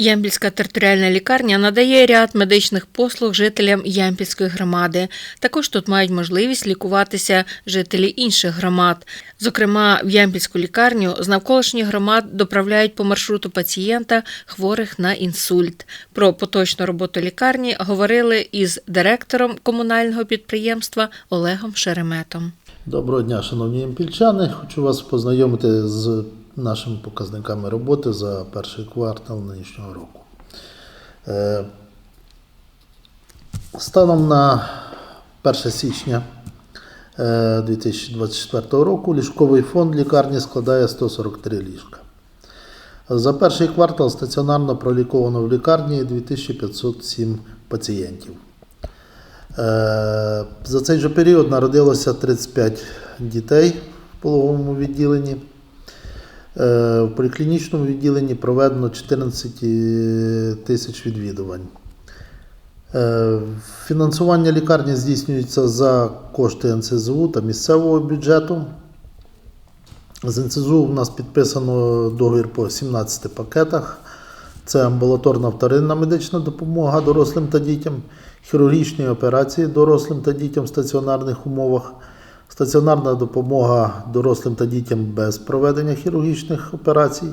Ямпільська територіальна лікарня надає ряд медичних послуг жителям Ямпільської громади. Також тут мають можливість лікуватися жителі інших громад. Зокрема, в Ямпільську лікарню з навколишніх громад доправляють по маршруту пацієнта хворих на інсульт. Про поточну роботу лікарні говорили із директором комунального підприємства Олегом Шереметом. Доброго дня, шановні імпільчани. Хочу вас познайомити з нашими показниками роботи за перший квартал нинішнього року. Е, Станом на 1 січня е, 2024 року ліжковий фонд лікарні складає 143 ліжка. За перший квартал стаціонарно проліковано в лікарні 2507 пацієнтів. Е, За цей же період народилося 35 дітей в пологовому відділенні. Е, В поліклінічному відділенні проведено 14 тисяч відвідувань. Е, Фінансування лікарні здійснюється за кошти НСЗУ та місцевого бюджету. З НСЗУ у нас підписано договір по 17 пакетах. Це амбулаторна вторинна медична допомога дорослим та дітям, хірургічні операції дорослим та дітям в стаціонарних умовах, стаціонарна допомога дорослим та дітям без проведення хірургічних операцій,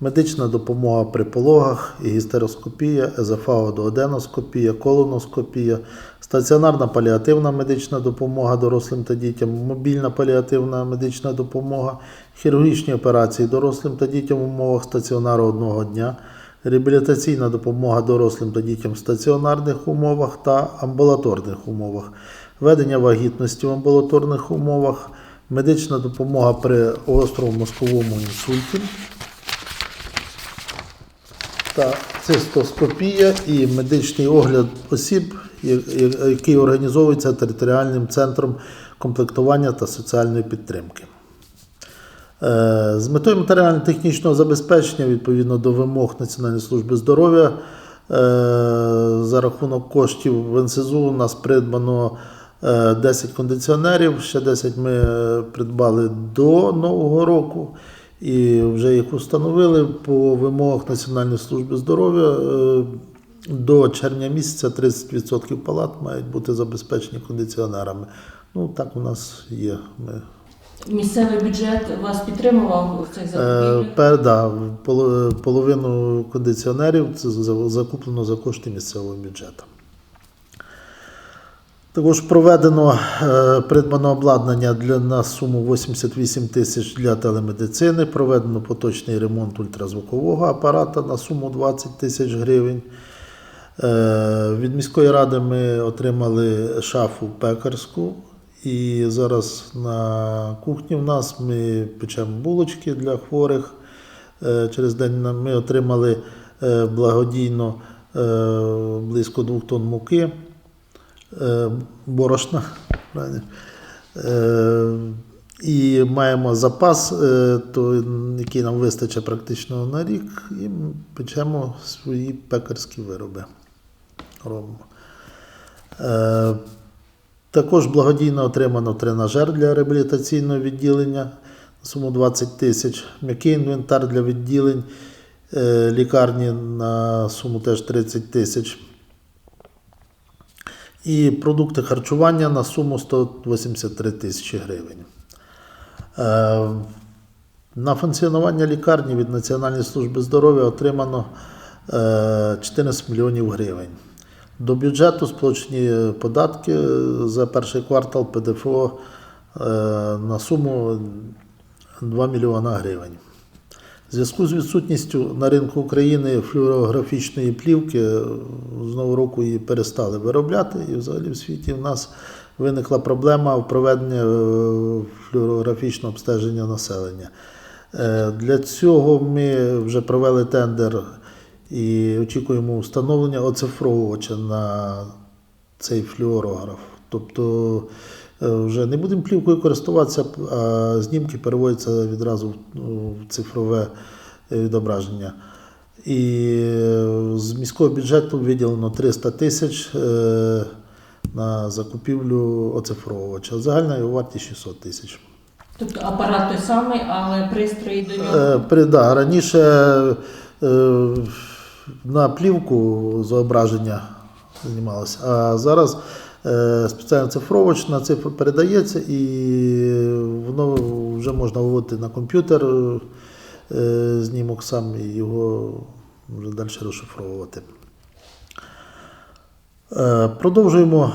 медична допомога при пологах, гістероскопія, езофаодооденоскопія, колоноскопія, стаціонарна паліативна медична допомога дорослим та дітям, мобільна паліативна медична допомога, хірургічні операції дорослим та дітям в умовах стаціонару одного дня, реабілітаційна допомога дорослим та дітям в стаціонарних умовах та амбулаторних умовах, ведення вагітності в амбулаторних умовах, медична допомога при острому мозковому інсульті та цистоскопія і медичний огляд осіб, який організовується територіальним центром комплектування та соціальної підтримки. Е, З метою матеріально-технічного забезпечення відповідно до вимог Національної служби здоров'я е, за рахунок коштів в НСЗУ у нас придбано 10 кондиціонерів, ще 10 ми е, придбали до Нового року і вже їх установили по вимогах Національної служби здоров'я. е, До червня місяця 30% палат мають бути забезпечені кондиціонерами. Ну так у нас є. Ми Місцевий бюджет вас підтримував цей Е, закупівлі? пер, да, половину кондиціонерів це закуплено за кошти місцевого бюджету. Також проведено е, придбано обладнання для на суму 88 тисяч для телемедицини. Проведено поточний ремонт ультразвукового апарата на суму 20 тисяч гривень. Е, Від міської ради ми отримали шафу пекарську. І зараз на кухні в нас ми печемо булочки для хворих. Е, Через день ми отримали благодійно близько двох тонн муки, борошна. Е, І маємо запас, е, то, який нам вистачить практично на рік, і печемо свої пекарські вироби. Робимо. Е, також благодійно отримано тренажер для реабілітаційного відділення на суму 20 тисяч, м'який інвентар для відділень е, лікарні на суму теж 30 тисяч. І продукти харчування на суму 183 тисячі гривень. Е, На функціонування лікарні від Національної служби здоров'я отримано е, 14 мільйонів гривень. До бюджету сплачені податки е, за перший квартал ПДФО е, на суму 2 мільйона гривень. В зв'язку з відсутністю на ринку України флюорографічної плівки е, з нового року її перестали виробляти, і взагалі в світі в нас виникла проблема в проведенні е, флюорографічного обстеження населення. Е, Для цього ми вже провели тендер і очікуємо встановлення оцифровувача на цей флюорограф. Тобто вже не будемо плівкою користуватися, а знімки переводяться відразу в- в цифрове е, відображення. І е, з міського бюджету виділено 300 тисяч е, на закупівлю оцифровувача. Загальна його вартість 600 тисяч. Тобто апарат той самий, але пристрої до нього. Е, при- да, раніше е, на плівку зображення знімалося, а зараз е, спеціально цифровочна цифра передається і воно вже можна виводити на комп'ютер е, знімок сам і його вже далі розшифровувати. Е, Продовжуємо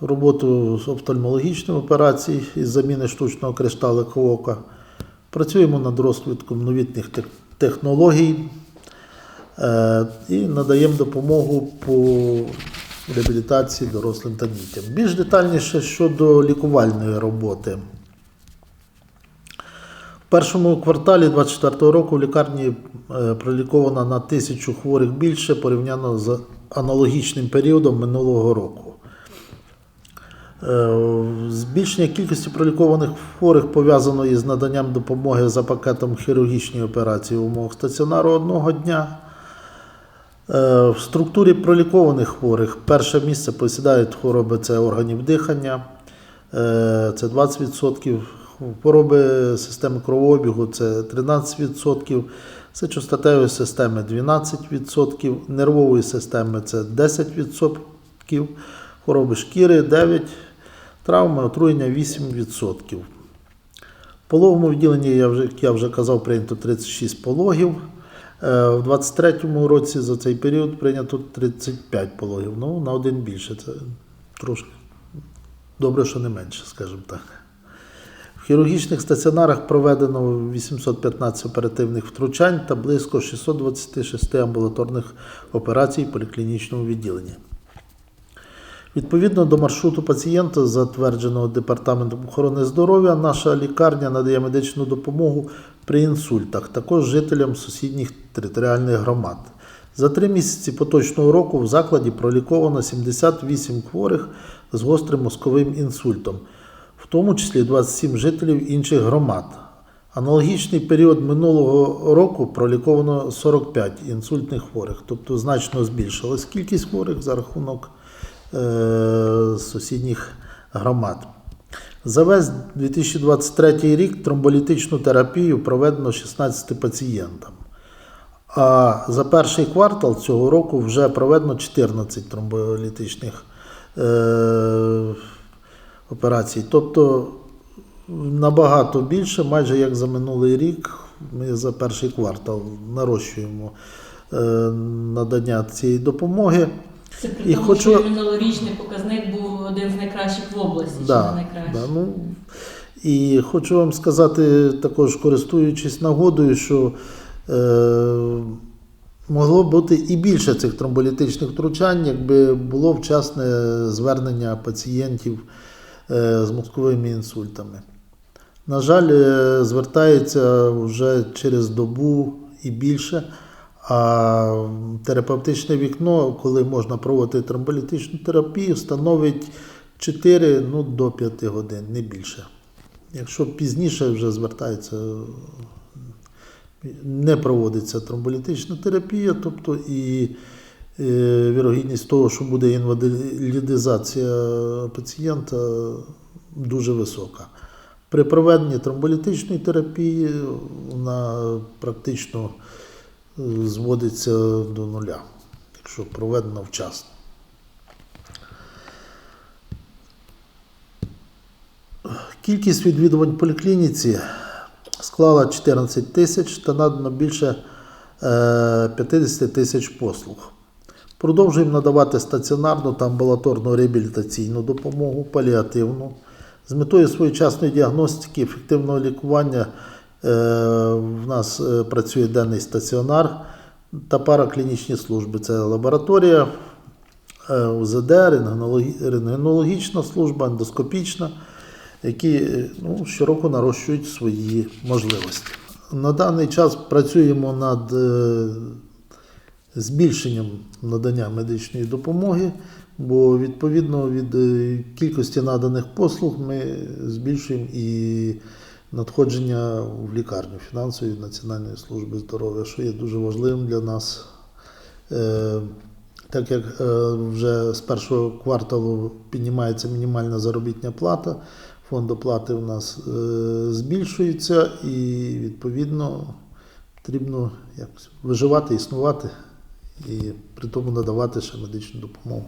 роботу з офтальмологічної операції із заміни штучного кришталика ока. Працюємо над розвитком новітніх технологій і надаємо допомогу по реабілітації дорослим та дітям. Більш детальніше щодо лікувальної роботи. В першому кварталі 2024 року в лікарні е, проліковано на тисячу хворих більше порівняно з аналогічним періодом минулого року. Е, Збільшення кількості пролікованих хворих пов'язано із наданням допомоги за пакетом хірургічної операції в умовах стаціонару одного дня. Е, В структурі пролікованих хворих перше місце посідають хвороби це органів дихання, е, це 20%, хвороби системи кровообігу це 13%, сечостатевої системи 12%, нервової системи це 10%, хвороби шкіри 9%, травми отруєння 8%. В пологовому відділенні, як я вже казав, прийнято 36 пологів. Е, В 23-му році за цей період прийнято 35 пологів. Ну, на один більше. Це трошки добре, що не менше, скажімо так. В хірургічних стаціонарах проведено 815 оперативних втручань та близько 626 амбулаторних операцій в поліклінічному відділенні. Відповідно до маршруту пацієнта, затвердженого Департаментом охорони здоров'я, наша лікарня надає медичну допомогу при інсультах, також жителям сусідніх територіальних громад. За три місяці поточного року в закладі проліковано 78 хворих з гострим мозковим інсультом, в тому числі 27 жителів інших громад. Аналогічний період минулого року проліковано 45 інсультних хворих, тобто значно збільшилась кількість хворих за рахунок е, сусідніх громад. За весь 2023 рік тромболітичну терапію проведено 16 пацієнтам. А за перший квартал цього року вже проведено 14 тромболітичних е, операцій. Тобто набагато більше, майже як за минулий рік, ми за перший квартал нарощуємо е, надання цієї допомоги. Це при І тому, хочу- що минулорічний показник був один з найкращих в області, Да, да, ну, і хочу вам сказати, також користуючись нагодою, що е, могло бути і більше цих тромболітичних втручань, якби було вчасне звернення пацієнтів е, з мозковими інсультами. На жаль, е, звертається вже через добу і більше. А терапевтичне вікно, коли можна проводити тромболітичну терапію, становить 4 ну, до 5 годин, не більше. Якщо пізніше вже звертається, не проводиться тромболітична терапія, тобто і е, вірогідність того, що буде інвалідизація пацієнта, дуже висока. При проведенні тромболітичної терапії вона практично зводиться до нуля, якщо проведено вчасно. Кількість відвідувань поліклініці склала 14 тисяч та надано більше е, 50 тисяч послуг. Продовжуємо надавати стаціонарну та амбулаторну реабілітаційну допомогу, паліативну. З метою своєчасної діагностики, ефективного лікування е, в нас е, працює денний стаціонар та параклінічні служби. Це лабораторія, е, УЗД, рентгенологічна служба, ендоскопічна, які е, ну, щороку нарощують свої можливості. На даний час працюємо над е, збільшенням надання медичної допомоги, бо відповідно від е, кількості наданих послуг ми збільшуємо і надходження в лікарню фінансової Національної служби здоров'я, що є дуже важливим для нас. Е, Так як е, вже з першого кварталу піднімається мінімальна заробітна плата, фонд оплати у нас е, збільшується і відповідно потрібно якось виживати, існувати і при тому надавати ще медичну допомогу.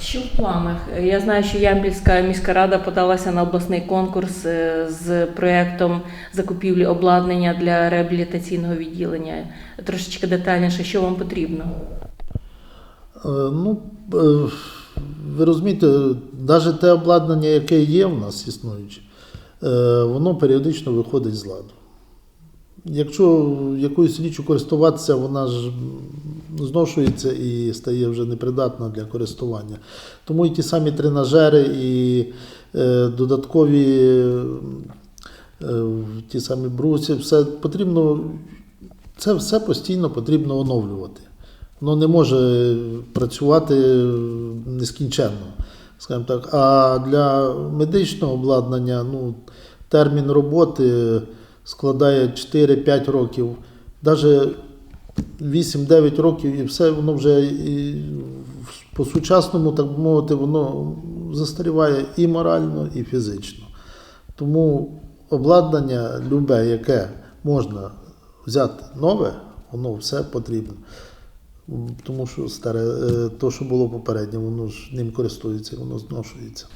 Що в планах? Я знаю, що Ямпільська міська рада подалася на обласний конкурс е, з проєктом закупівлі обладнання для реабілітаційного відділення. Трошечки детальніше, що вам потрібно? Е, Ну, е, ви розумієте, навіть те обладнання, яке є в нас існуюче, воно періодично виходить з ладу. Якщо якоюсь річчю користуватися, вона ж зношується і стає вже непридатна для користування. Тому і ті самі тренажери, і е, додаткові е, ті самі бруси, все потрібно, це все постійно потрібно оновлювати. Воно не може працювати нескінченно, скажімо так. А для медичного обладнання ну, термін роботи складає 4-5 років, навіть 8-9 років, і все воно вже і по-сучасному, так би мовити, воно застаріває і морально, і фізично. Тому обладнання, любе, яке можна взяти нове, воно все потрібно. Тому що старе, е, то, що було попереднє, воно ж ним користується, воно зношується.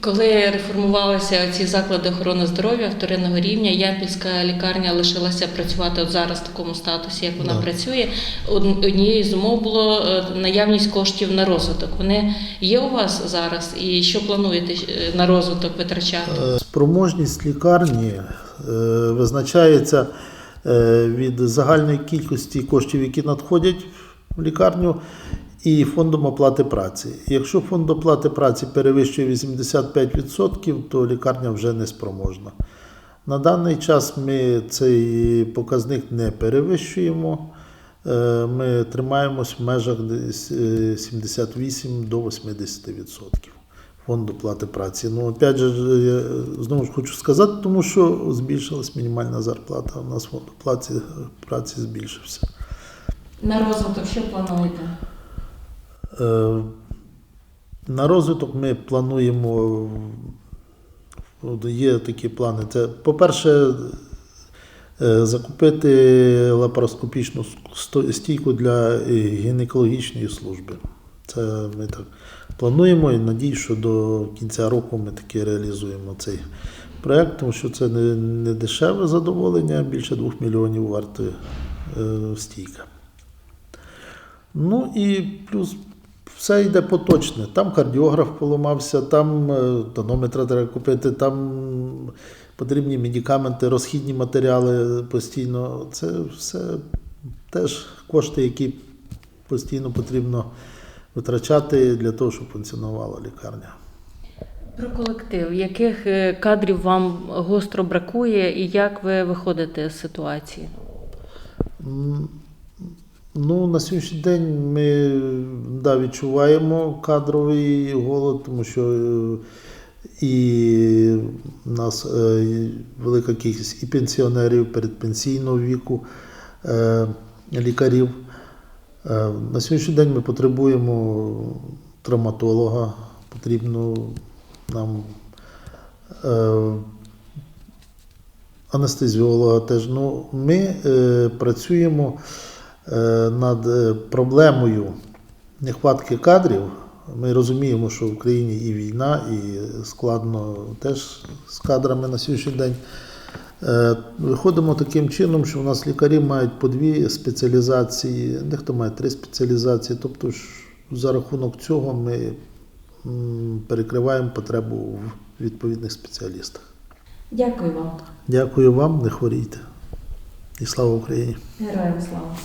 Коли реформувалися ці заклади охорони здоров'я вторинного рівня, Ямпільська лікарня лишилася працювати от зараз в такому статусі, як вона Да. працює. Од- Однією з умов було е, наявність коштів на розвиток. Вони є у вас зараз, і що плануєте е, на розвиток витрачати? Спроможність лікарні визначається від загальної кількості коштів, які надходять в лікарню, і фондом оплати праці. Якщо фонд оплати праці перевищує 85%, то лікарня вже не спроможна. На даний час ми цей показник не перевищуємо. Е, Ми тримаємось в межах е, 78 до 80% фонду плати праці. Ну, опять же, я знову ж хочу сказати, тому що збільшилась мінімальна зарплата. У нас фонд платі праці збільшився. На розвиток що плануєте? Е, На розвиток ми плануємо, є такі плани. Це, по-перше, е, закупити лапароскопічну стійку для гінекологічної служби. Це ми так плануємо і надію, що до кінця року ми таки реалізуємо цей проєкт, тому що це не, дешеве задоволення, більше 2 мільйонів вартує е, стійка. Ну і плюс все йде поточне. Там кардіограф поламався, там е, тонометра треба купити, там потрібні медикаменти, розхідні матеріали постійно. Це все теж кошти, які постійно потрібно витрачати для того, щоб функціонувала лікарня. Про колектив. Яких е, кадрів вам гостро бракує і як ви виходите з ситуації? Ну, на сьогоднішній день ми да, відчуваємо кадровий голод, тому що е, і в нас е, велика кількість і пенсіонерів передпенсійного віку, е, лікарів. На сьогоднішній день ми потребуємо травматолога, потрібно нам анестезіолога теж. Ну, ми працюємо над е, проблемою нехватки кадрів. Ми розуміємо, що в Україні і війна, і складно теж з кадрами на сьогоднішній день. Е, Виходимо таким чином, що у нас лікарі мають по дві спеціалізації, дехто має три спеціалізації. Тобто ж за рахунок цього ми перекриваємо потребу в відповідних спеціалістах. Дякую вам. Дякую вам, не хворійте. І слава Україні! Героям слава.